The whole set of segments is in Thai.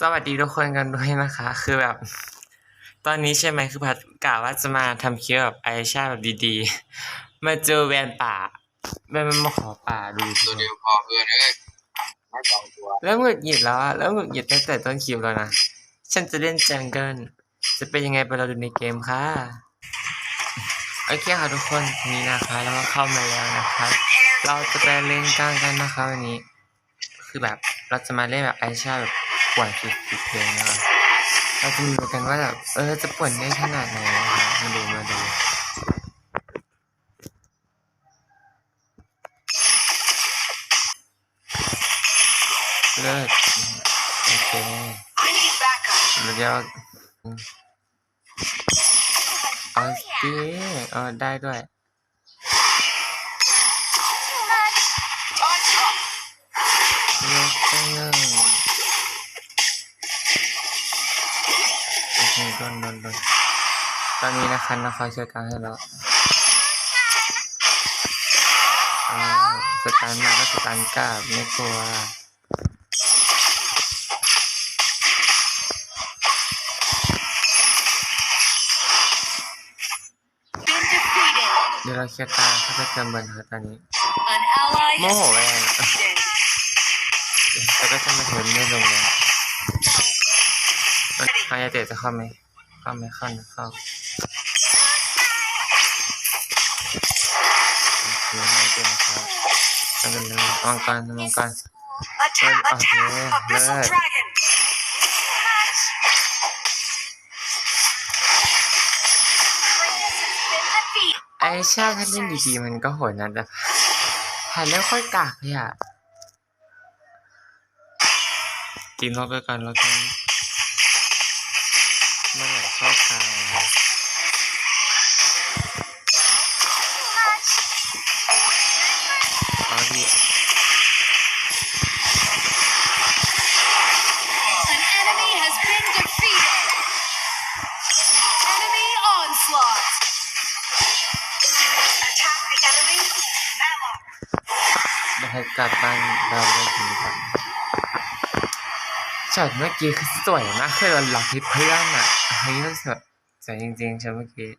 สวัสดีทุกคนกันด้วยนะคะ คือแบบ ตอนนี้ใช่ไหมคือพัดกะว่าจะมาทำคลิปแบบไอชาแบบดีๆ มาเจอแวนป่าแวนมันมาขอป่าดูทุกตัวคนเดียวพอเพื่อนเอ้ยไม่สองตัวแล้วหงุดหงิดแล้วอะแล้วหงุดหงิดตั้งแต่ต้นคลิปแล้วนะฉันจะเล่นจังเกิลจะเป็นยังไงไปเราดูในเกมค่ะโอเคค่ะทุกคนนี่นะคะแล้วก็เข้ามาแล้วนะคะเราจะไปเล่นกลางกันนะคะวันนี้ คือแบบเราจะมาเล่นแบบไอชาแบบ ป่วนสุดๆเลยนะคะเราจะดูกันว่าแบบเออจะป่วนได้ขนาดไหนนะคะมาดูมาดูเลิศโอเค I need backup. เราจะเอาเอาสิเอาได้ด้วย Onslaught. ยกไปหนึ่ง อนนี้นะคะเราคอยช่วยกันให้แล้วอ่าสตันมาก็สตันกลับไม่กลัวเดี๋ยวเราเคลียร์ตาเขาจะเติมเบิร์นเขาตอนนี้โมโหแรงแต่ก็จะมาเถินไม่ลงเลยฮายาเตะจะเข้าไหมเข้าไหมเข้านะเข้า ลยมังกรมังกร Attack! Okay, Attack! Abyssal good. dragon. ไอชาถ้าเล่นดีๆมันก็โหดนะแต่หันแล้วค่อยกากเลยอะกินรอบไปก่อนแล้วกัน Attack the enemy. Ally. เดี๋ยวให้กลับบ้านเราได้ดีก่อนช็อตเมื่อกี้คือสวยมากคือเราหลอกที่เพื่อนอะเฮ้ยรู้สึกสวยจริงๆใช่เมื่อกี้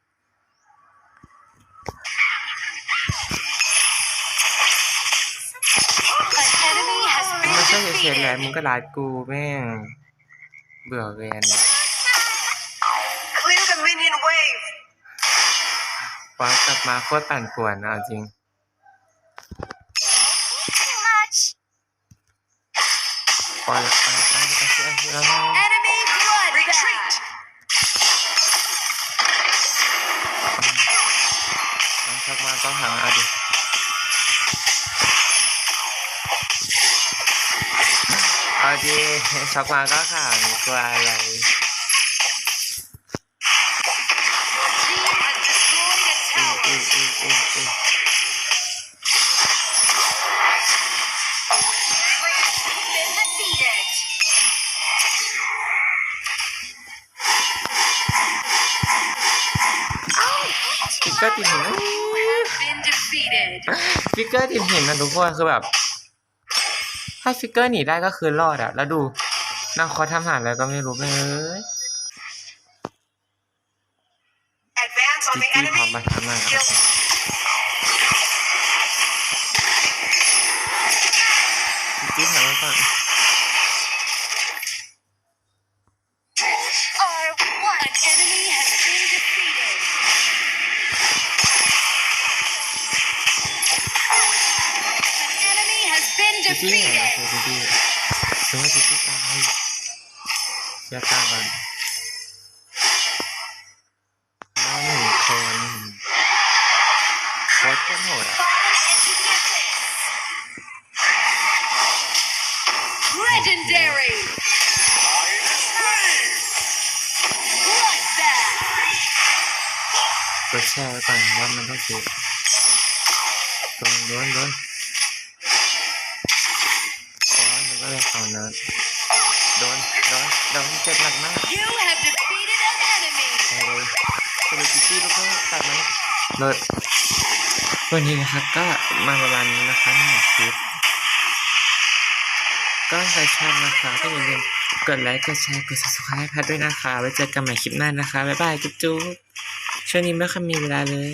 An enemy has มึงไม่ใช่ been เฉยๆแหละมึง defeated. ก็ลาดกูแม่งเบื่อเวีย ฟ้ากลับมาโคตรปั่นป่วนเอาจริง ปล่อยไปไปไปไปไป Enemy blood. Retreat. น้องชักมาต้องหาเอาดิเอาดิชักมาก็ขังกลัวอะไร ฟิกเกอร์ติดหินฟิกเกอร์ติดหินนะทุกคนคือแบบ ถ้าฟิกเกอร์หนีได้ก็คือรอดอะแล้วดูนางคอทำหาอะไรก็ไม่รู้ไม่เอ้ย Advance จิ on the จี้พร้อม enemy. มาทำมาก Kill. จิจี้ถามมาก่อน Our one. An enemy has been defeated. An enemy has been จิจี้ไหน defeated. อะจิจี้ถึงว่าจิจี้ตายเคลียร์กลางก่อนน้ abyss. Legendary. Bloodbath. กดแช่ไว้ก่อนว่ามันต้องซื้อโดนโดนโดนโอ้ยมัน วันนี้นะครับก็มาประมาณนี้นะคะหนึ่งคลิปก็ใครชอบนะคะก็อย่าลืมกดไลค์กดแชร์กด subscribe ให้พัดด้วยนะคะไว้เจอกันใหม่คลิปหน้านะคะบ๊ายบายจุ๊บๆช่วงนี้ไม่ค่อยมีเวลาเลย